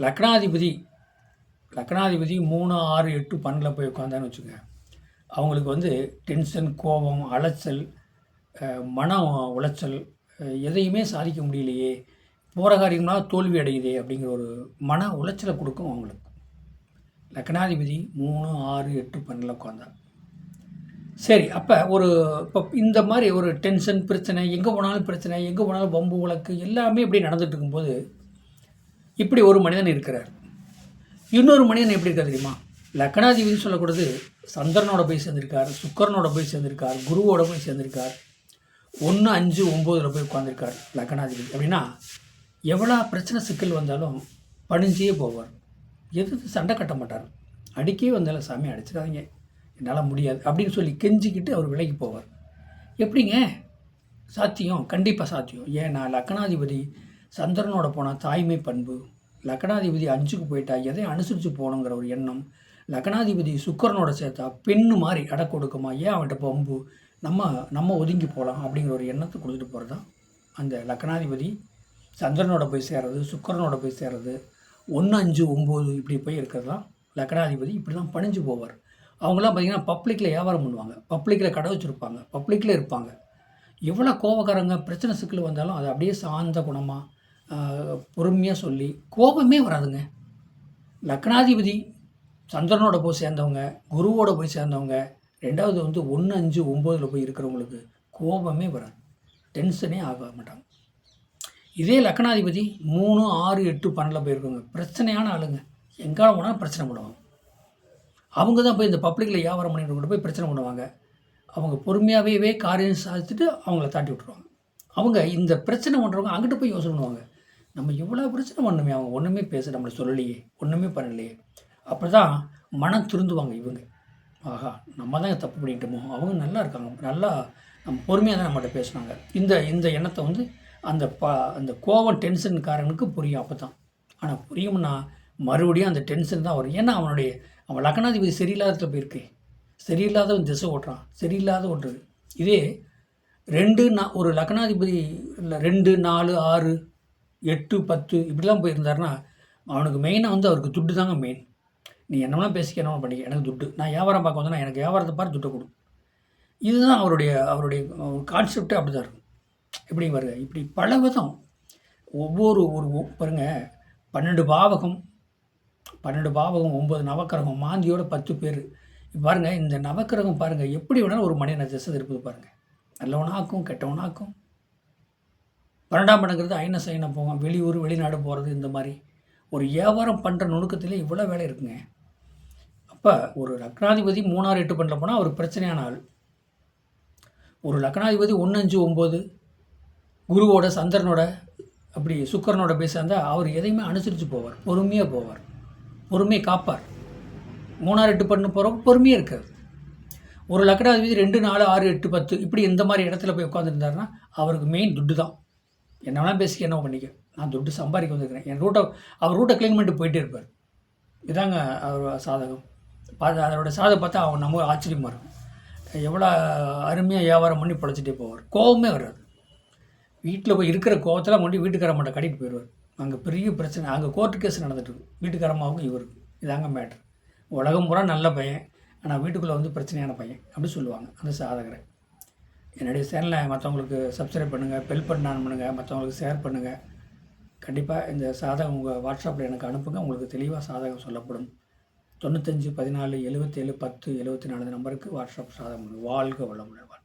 லக்னாதிபதி லக்னாதிபதி மூணு ஆறு எட்டு பன்னெண்டில் போய் உட்காந்தான்னு வச்சுங்க அவங்களுக்கு வந்து டென்ஷன் கோபம் அலைச்சல் மன உளைச்சல் எதையுமே சாதிக்க முடியலையே போகிற காரியம்னா தோல்வி அடையுதே அப்படிங்கிற ஒரு மன உளைச்சலை கொடுக்கும் அவங்களுக்கு. லக்னாதிபதி மூணு ஆறு எட்டு பன்னெண்டில் உட்காந்தார் சரி அப்போ ஒரு இப்போ இந்த மாதிரி ஒரு டென்ஷன் பிரச்சனை எங்கே போனாலும் பிரச்சனை எங்கே போனாலும் பம்பு வழக்கு எல்லாமே இப்படி நடந்துகிட்டு இருக்கும்போது இப்படி ஒரு மனிதன் இருக்கிறார். இன்னொரு மனிதன் எப்படி இருக்கார் தெரியுமா? லக்னாதிபதினு சொல்லக்கூடாது சந்திரனோட போய் சேர்ந்திருக்கார் சுக்கரனோட போய் சேர்ந்திருக்கார் குருவோட போய் சேர்ந்திருக்கார். ஒன்று அஞ்சு ஒம்போதில் போய் உட்காந்துருக்கார் லக்னாதிபதி அப்படின்னா எவ்வளோ பிரச்சனை சிக்கல் வந்தாலும் பணிஞ்சே போவார். எதிர்த்து சண்டை கட்ட மாட்டார்? அடிக்கவே வந்தாலும் சாமி அடிச்சிடாதீங்க. என்னால் முடியாது. அப்படின்னு சொல்லி கெஞ்சிக்கிட்டு அவர் விலைக்கு போவார். எப்படிங்க? சாத்தியம் கண்டிப்பாக சாத்தியம். ஏன்னா லக்னாதிபதி சந்திரனோட போனால் தாய்மை பண்பு லக்னாதிபதி அஞ்சுக்கு போயிட்டா எதையும் அனுசரித்து போகணுங்கிற ஒரு எண்ணம். லக்னாதிபதி சுக்கரனோட சேர்த்தா பெண்ணு மாதிரி அடை கொடுக்குமா? ஏன் அவன்கிட்ட பம்பு? நம்ம நம்ம ஒதுங்கி போகலாம் அப்படிங்கிற ஒரு எண்ணத்தை கொடுத்துட்டு போகிறது தான் அந்த லக்னாதிபதி சந்திரனோட போய் சேர்றது சுக்கரனோட போய் சேர்றது ஒன்று அஞ்சு ஒம்பது இப்படி போய் இருக்கிறது? தான் லக்னாதிபதி இப்படி தான் பணிஞ்சு போவார். அவங்களாம் பார்த்திங்கன்னா பப்ளிக்கில் வியாபாரம் பண்ணுவாங்க. பப்ளிக்கில் கடை வச்சுருப்பாங்க. பப்ளிக்கில் இருப்பாங்க. எவ்வளோ கோபக்காரங்க பிரச்சனை சிக்கல் வந்தாலும் அதை அப்படியே சாந்த குணமாக பொறுமையாக சொல்லி கோபமே வராதுங்க. லக்னாதிபதி சந்திரனோட போய் சேர்ந்தவங்க குருவோட போய் சேர்ந்தவங்க ரெண்டாவது வந்து ஒன்று அஞ்சு ஒம்போதில் போய் இருக்கிறவங்களுக்கு கோபமே வராது. டென்ஷனே ஆக மாட்டாங்க. இதே லக்னாதிபதி மூணு ஆறு எட்டு பன்னெண்டில் போயிருக்கவங்க. பிரச்சனையான ஆளுங்க. எங்கால போனாலும் பிரச்சனை பண்ணுவாங்க. அவங்க தான் போய் இந்த பப்ளிக்கில் வியாபாரம் பண்ணிட்டு போய் பிரச்சனை பண்ணுவாங்க. அவங்க பொறுமையாகவே காரியம் சாதிச்சுட்டு அவங்கள தாட்டி விட்ருவாங்க அவங்க இந்த பிரச்சனை பண்ணுறவங்க அங்கிட்டு போய் யோசனை பண்ணுவாங்க. நம்ம இவ்வளோ பிரச்சனை பண்ணுமே அவங்க. ஒன்றுமே பேச நம்மளை சொல்லலையே. ஒன்றுமே பண்ணலையே. அப்போ தான் மனம் திருந்துவாங்க இவங்க. ஆஹா நம்ம தான் தப்பு பண்ணிட்டோமோ? அவங்க நல்லா இருக்காங்க. நல்லா நம்ம பொறுமையாக தான் நம்மகிட்ட பேசுனாங்க. இந்த இந்த எண்ணத்தை வந்து அந்த ப அந்த கோவம் டென்ஷன்காரனுக்கு புரியும் அப்போ தான் ஆனால் புரியும்னா மறுபடியும் அந்த டென்ஷன் தான் வரும். ஏன்னா அவனுடைய அவன் லக்னாதிபதி சரியில்லாததுல போயிருக்கு. சரியில்லாதவன் திசை ஓட்டுறான். சரியில்லாத ஒன்று. இதே ரெண்டு நா ஒரு லக்னாதிபதி இல்லை ரெண்டு நாலு ஆறு எட்டு பத்து இப்படிலாம் போயிருந்தாருன்னா அவனுக்கு மெயினாக வந்து அவருக்கு துட்டு தாங்க மெயின் நீ என்னவெல்லாம் பேசிக்க என்ன பண்ணிக்க. எனக்கு துட்டு. நான் வியாபாரம் பார்க்க வந்தேன்னா எனக்கு வியாபாரத்தை பார்த்து துட்டை கொடு. இதுதான் அவருடைய அவருடைய கான்செப்டே அப்படி தான் இருக்கும். எப்படி வருங்க இப்படி பல விதம் ஒவ்வொரு ஒரு பாருங்கள் பாருங்க பன்னெண்டு பாவகம். பன்னெண்டு பாவகம் ஒம்பது நவக்கிரகம் மாந்தியோட பத்து பேர். பாருங்க இந்த நவக்கிரகம் பாருங்க எப்படி வேணாலும் ஒரு மனிதனை திசை திருப்பது பாருங்கள் நல்லவனாக்கும் கெட்டவனாக்கும் பன்னெண்டாம் இடங்கிறது ஐன சைனம் போவோம் வெளியூர் வெளிநாடு போகிறது இந்த மாதிரி. ஒரு வியாபாரம் பண்ணுற நுணுக்கத்திலே இவ்வளோ வேலை இருக்குங்க. அப்போ ஒரு லக்னாதிபதி மூணாறு எட்டு பண்ணில் போனால் அவர் பிரச்சனையான ஆள். ஒரு லக்னாதிபதி ஒன்று அஞ்சு ஒம்பது குருவோட சந்திரனோட அப்படி சுக்கரனோட பேசாந்தால் அவர் எதையுமே அனுசரித்து போவார். பொறுமையாக போவார். பொறுமையை காப்பார். மூணாறு எட்டு பண்ண போகிறோம் பொறுமையாக இருக்காது ஒரு லக்னாதிபதி ரெண்டு நாலு ஆறு எட்டு பத்து இப்படி இந்த மாதிரி இடத்துல போய் உட்காந்துருந்தாருன்னா அவருக்கு மெயின் துட்டு தான். என்ன வேணால் பேசிக்க என்ன பண்ணிக்க. நான் துட்டு சம்பாதிக்க வந்துருக்கிறேன். என் ரூட்டை அவர் ரூட்டை க்ளீன் பண்ணிட்டு போயிட்டே இருப்பார். இதாங்க அவர் சாதகம். பார்த்து அதோட சாதகம் பார்த்தா அவன் நம்ம ஆச்சரியமாக இருக்கும். எவ்வளோ அருமையாக வியாபாரம் பண்ணி பிழைச்சிட்டே போவார். கோவமே வராது. வீட்டில் போய் இருக்கிற கோவத்தெல்லாம் கொண்டு வீட்டுக்காரம்மாட்ட கட்டிட்டு போயிடுவார். அங்கே பெரிய பிரச்சனை அங்கே கோர்ட்டு கேஸ் நடந்துட்டு இருக்கு. இவருக்கு. இதாங்க மேட்ரு உலகம் பூரா நல்ல பையன். ஆனால் வீட்டுக்குள்ளே வந்து பிரச்சனையான பையன். அப்படி சொல்லுவாங்க அந்த சாதகரை. என்னுடைய சேனலை மற்றவங்களுக்கு சப்ஸ்கிரைப் பண்ணுங்கள் பெல் பட்டன் ஆன் பண்ணுங்கள் மற்றவங்களுக்கு ஷேர் பண்ணுங்கள் கண்டிப்பாக இந்த சாதகம் உங்கள் வாட்ஸ்அப்பில் எனக்கு அனுப்புங்க உங்களுக்கு தெளிவாக சாதகம் சொல்லப்படும். தொண்ணூத்தஞ்சு பதினாலு எழுபத்தேழு பத்து எழுபத்தி நாலு நம்பருக்கு வாட்ஸ்அப் சாதகம் வாழ்க வளமுடன்.